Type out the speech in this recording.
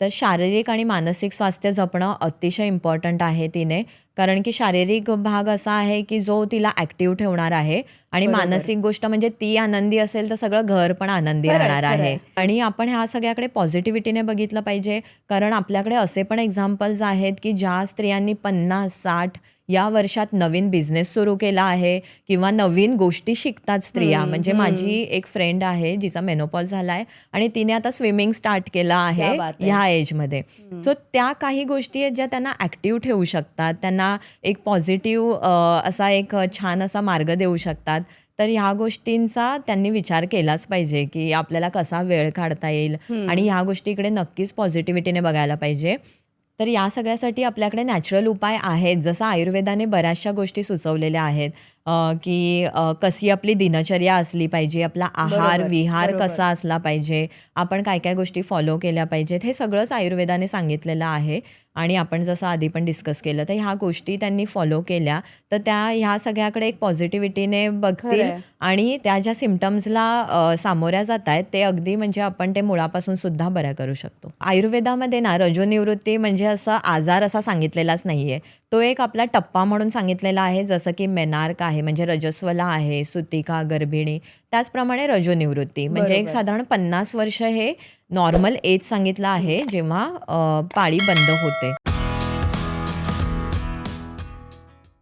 तर शारीरिक आणि मानसिक स्वास्थ्य जपणं अतिशय इम्पॉर्टंट आहे तिने कारण की शारीरिक भाग असा आहे की जो तिला ॲक्टिव्ह ठेवणार आहे आणि. मानसिक गोष्ट म्हणजे ती आनंदी असेल तर सगळं घर पण आनंदी राहणार आहे. आणि आपण ह्या सगळ्याकडे पॉझिटिव्हिटीने बघितलं पाहिजे कारण आपल्याकडे असे पण एक्झाम्पल्स आहेत की ज्या स्त्रियांनी पन्नास साठ या वर्षात नवीन बिझनेस सुरू केला आहे किंवा नवीन गोष्टी शिकतात स्त्रिया. म्हणजे. माझी एक फ्रेंड आहे जिचा मेनोपॉज झाला आहे आणि तिने आता स्विमिंग स्टार्ट केला आहे. ह्या एजमध्ये सो त्या काही गोष्टी आहेत ज्या त्यांना ॲक्टिव्ह ठेवू शकतात त्यांना एक पॉझिटिव्ह असा एक छान असा मार्ग देऊ शकतात. तर ह्या गोष्टींचा त्यांनी विचार केलाच पाहिजे की आपल्याला कसा वेळ काढता येईल आणि ह्या गोष्टीकडे नक्कीच पॉझिटिव्हिटीने बघायला पाहिजे. तर या सगळ्यासाठी आपल्याकडे नॅचरल उपाय आहेत जसं आयुर्वेदाने बऱ्याचशा गोष्टी सुचवलेल्या आहेत की कशी आपली दिनचर्या असली पाहिजे आपला आहार विहार. कसा असला पाहिजे आपण काय काय गोष्टी फॉलो केल्या पाहिजेत हे सगळंच आयुर्वेदाने सांगितलेलं आहे आणि आपण जसं आधी पण डिस्कस केलं तर ह्या गोष्टी त्यांनी फॉलो केल्या. तर त्या ह्या सगळ्याकडे एक पॉझिटिव्हिटीने बघतील. आणि त्या ज्या सिमटम्सला सामोऱ्या जात आहेत ते अगदी म्हणजे आपण ते मुळापासून सुद्धा बऱ्या करू शकतो. आयुर्वेदामध्ये ना रजोनिवृत्ती म्हणजे असं आजार असा सांगितलेलाच नाहीये. तो एक आपला टप्पा म्हणून सांगितलेला आहे जसं की मेनार्क आहे म्हणजे रजस्वला आहे सुतिका गर्भिणी. त्याचप्रमाणे रजोनिवृत्ती म्हणजे एक. साधारण पन्नास वर्ष हे नॉर्मल एज सांगितलं आहे जेव्हा पाळी बंद होते